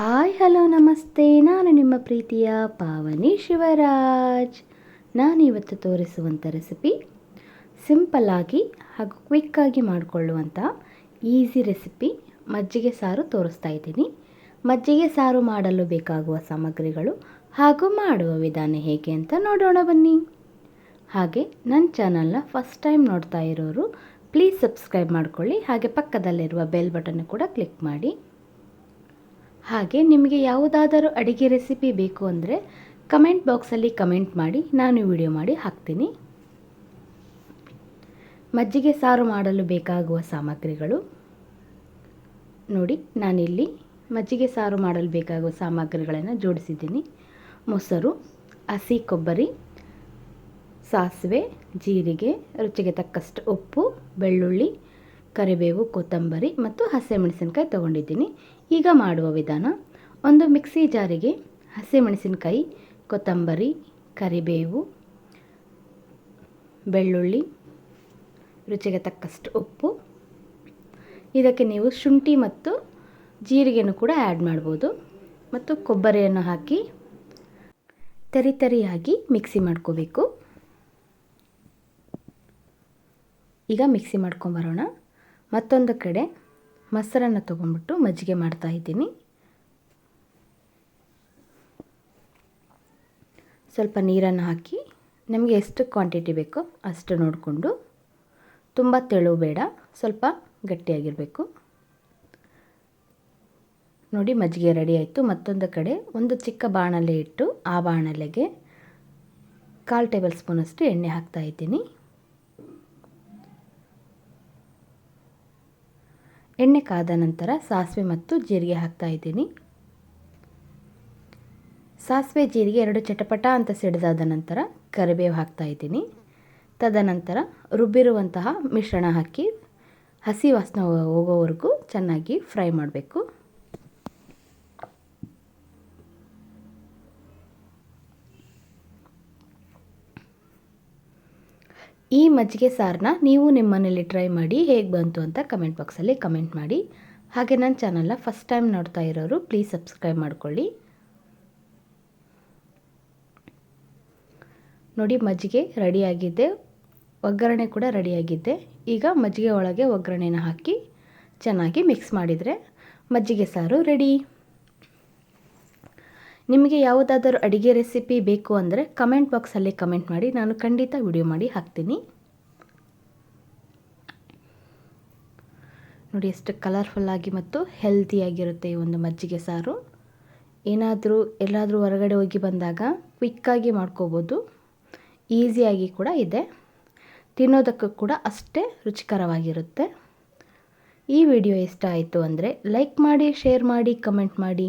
Hi, hello, ನಮಸ್ತೆ. ನಾನು ನಿಮ್ಮ ಪ್ರೀತಿಯ ಪಾವನಿ ಶಿವರಾಜ್. ನಾನಿವತ್ತು ತೋರಿಸುವಂಥ ರೆಸಿಪಿ ಸಿಂಪಲ್ಲಾಗಿ ಹಾಗೂ ಕ್ವಿಕ್ಕಾಗಿ ಮಾಡಿಕೊಳ್ಳುವಂಥ ಈಸಿ ರೆಸಿಪಿ ಮಜ್ಜಿಗೆ ಸಾರು ತೋರಿಸ್ತಾ ಇದ್ದೀನಿ. ಮಜ್ಜಿಗೆ ಸಾರು ಮಾಡಲು ಬೇಕಾಗುವ ಸಾಮಗ್ರಿಗಳು ಹಾಗೂ ಮಾಡುವ ವಿಧಾನ ಹೇಗೆ ಅಂತ ನೋಡೋಣ ಬನ್ನಿ. ಹಾಗೆ ನನ್ನ ಚಾನಲ್ನ ಫಸ್ಟ್ ಟೈಮ್ ನೋಡ್ತಾ ಇರೋರು ಪ್ಲೀಸ್ ಸಬ್ಸ್ಕ್ರೈಬ್ ಮಾಡಿಕೊಳ್ಳಿ. ಹಾಗೆ ಪಕ್ಕದಲ್ಲಿರುವ ಬೆಲ್ ಬಟನ್ ಕೂಡ ಕ್ಲಿಕ್ ಮಾಡಿ. ಹಾಗೆ ನಿಮಗೆ ಯಾವುದಾದರೂ ಅಡುಗೆ ರೆಸಿಪಿ ಬೇಕು ಅಂದರೆ ಕಮೆಂಟ್ ಬಾಕ್ಸಲ್ಲಿ ಕಮೆಂಟ್ ಮಾಡಿ, ನಾನು ವಿಡಿಯೋ ಮಾಡಿ ಹಾಕ್ತೀನಿ. ಮಜ್ಜಿಗೆ ಸಾರು ಮಾಡಲು ಬೇಕಾಗುವ ಸಾಮಗ್ರಿಗಳು. ನೋಡಿ, ನಾನಿಲ್ಲಿ ಮಜ್ಜಿಗೆ ಸಾರು ಮಾಡಲು ಬೇಕಾಗುವ ಸಾಮಗ್ರಿಗಳನ್ನು ಜೋಡಿಸಿದ್ದೀನಿ. ಮೊಸರು, ಹಸಿ ಕೊಬ್ಬರಿ, ಸಾಸಿವೆ, ಜೀರಿಗೆ, ರುಚಿಗೆ ತಕ್ಕಷ್ಟು ಉಪ್ಪು, ಬೆಳ್ಳುಳ್ಳಿ ಕರಿಬೇವು, ಕೊತ್ತಂಬರಿ ಮತ್ತು ಹಸಿಮೆಣಸಿನ್ಕಾಯಿ ತಗೊಂಡಿದ್ದೀನಿ. ಈಗ ಮಾಡುವ ವಿಧಾನ, ಒಂದು ಮಿಕ್ಸಿ ಜಾರಿಗೆ ಹಸಿಮೆಣಸಿನಕಾಯಿ, ಕೊತ್ತಂಬರಿ, ಕರಿಬೇವು, ಬೆಳ್ಳುಳ್ಳಿ, ರುಚಿಗೆ ತಕ್ಕಷ್ಟು ಉಪ್ಪು. ಇದಕ್ಕೆ ನೀವು ಶುಂಠಿ ಮತ್ತು ಜೀರಿಗೆಯನ್ನು ಕೂಡ ಆ್ಯಡ್ ಮಾಡ್ಬೋದು. ಮತ್ತು ಕೊಬ್ಬರಿಯನ್ನು ಹಾಕಿ ತರಿ ತರಿಯಾಗಿ ಮಿಕ್ಸಿ ಮಾಡ್ಕೋಬೇಕು. ಈಗ ಮಿಕ್ಸಿ ಮಾಡ್ಕೊಂಬರೋಣ. ಮತ್ತೊಂದು ಕಡೆ ಮೊಸರನ್ನು ತೊಗೊಂಡ್ಬಿಟ್ಟು ಮಜ್ಜಿಗೆ ಮಾಡ್ತಾ ಇದ್ದೀನಿ. ಸ್ವಲ್ಪ ನೀರನ್ನು ಹಾಕಿ ನಮಗೆ ಎಷ್ಟು ಕ್ವಾಂಟಿಟಿ ಬೇಕೋ ಅಷ್ಟು ನೋಡಿಕೊಂಡು ತುಂಬ ತೆಳು ಬೇಡ, ಸ್ವಲ್ಪ ಗಟ್ಟಿಯಾಗಿರಬೇಕು. ನೋಡಿ ಮಜ್ಜಿಗೆ ರೆಡಿ ಆಯಿತು. ಮತ್ತೊಂದು ಕಡೆ ಒಂದು ಚಿಕ್ಕ ಬಾಣಲೆ ಇಟ್ಟು ಆ ಬಾಣಲೆಗೆ ಕಾಲು ಟೇಬಲ್ ಸ್ಪೂನಷ್ಟು ಎಣ್ಣೆ ಹಾಕ್ತಾ ಎಣ್ಣೆ ಕಾದ ನಂತರ ಸಾಸಿವೆ ಮತ್ತು ಜೀರಿಗೆ ಹಾಕ್ತಾ ಇದ್ದೀನಿ. ಸಾಸಿವೆ, ಜೀರಿಗೆ ಎರಡು ಚಟಪಟ ಅಂತ ಸಿಡಿದಾದ ನಂತರ ಕರಿಬೇವು ಹಾಕ್ತಾ ಇದ್ದೀನಿ. ತದನಂತರ ರುಬ್ಬಿರುವಂತಹ ಮಿಶ್ರಣ ಹಾಕಿ ಹಸಿ ವಾಸನೆ ಹೋಗೋವರೆಗೂ ಚೆನ್ನಾಗಿ ಫ್ರೈ ಮಾಡಬೇಕು. ಈ ಮಜ್ಜಿಗೆ ಸಾರನ್ನ ನೀವು ನಿಮ್ಮ ಮನೇಲಿ ಟ್ರೈ ಮಾಡಿ ಹೇಗೆ ಬಂತು ಅಂತ ಕಮೆಂಟ್ ಬಾಕ್ಸಲ್ಲಿ ಕಮೆಂಟ್ ಮಾಡಿ. ಹಾಗೆ ನನ್ನ ಚಾನಲ್ನ ಫಸ್ಟ್ ಟೈಮ್ ನೋಡ್ತಾ ಇರೋರು ಪ್ಲೀಸ್ ಸಬ್ಸ್ಕ್ರೈಬ್ ಮಾಡ್ಕೊಳ್ಳಿ. ನೋಡಿ ಮಜ್ಜಿಗೆ ರೆಡಿಯಾಗಿದ್ದೆ ಒಗ್ಗರಣೆ ಕೂಡ ರೆಡಿಯಾಗಿದ್ದೆ ಈಗ ಮಜ್ಜಿಗೆ ಒಳಗೆ ಒಗ್ಗರಣೆನ ಹಾಕಿ ಚೆನ್ನಾಗಿ ಮಿಕ್ಸ್ ಮಾಡಿದರೆ ಮಜ್ಜಿಗೆ ಸಾರು ರೆಡಿ ನಿಮಗೆ ಯಾವುದಾದರೂ ಅಡುಗೆ ರೆಸಿಪಿ ಬೇಕು ಅಂದರೆ ಕಮೆಂಟ್ ಬಾಕ್ಸಲ್ಲಿ ಕಮೆಂಟ್ ಮಾಡಿ, ನಾನು ಖಂಡಿತ ವಿಡಿಯೋ ಮಾಡಿ ಹಾಕ್ತೀನಿ. ನೋಡಿ, ಎಷ್ಟು ಕಲರ್ಫುಲ್ಲಾಗಿ ಮತ್ತು ಹೆಲ್ತಿಯಾಗಿರುತ್ತೆ ಈ ಒಂದು ಮಜ್ಜಿಗೆ ಸಾರು. ಏನಾದರೂ, ಎಲ್ಲಾದರೂ ಹೊರಗಡೆ ಹೋಗಿ ಬಂದಾಗ ಕ್ವಿಕ್ಕಾಗಿ ಮಾಡ್ಕೋಬೋದು. ಈಸಿಯಾಗಿ ಕೂಡ ಇದೆ. ತಿನ್ನೋದಕ್ಕೂ ಕೂಡ ಅಷ್ಟೇ ರುಚಿಕರವಾಗಿರುತ್ತೆ. ಈ ವಿಡಿಯೋ ಇಷ್ಟ ಆಯಿತು ಅಂದರೆ ಲೈಕ್ ಮಾಡಿ ಶೇರ್ ಮಾಡಿ ಕಮೆಂಟ್ ಮಾಡಿ.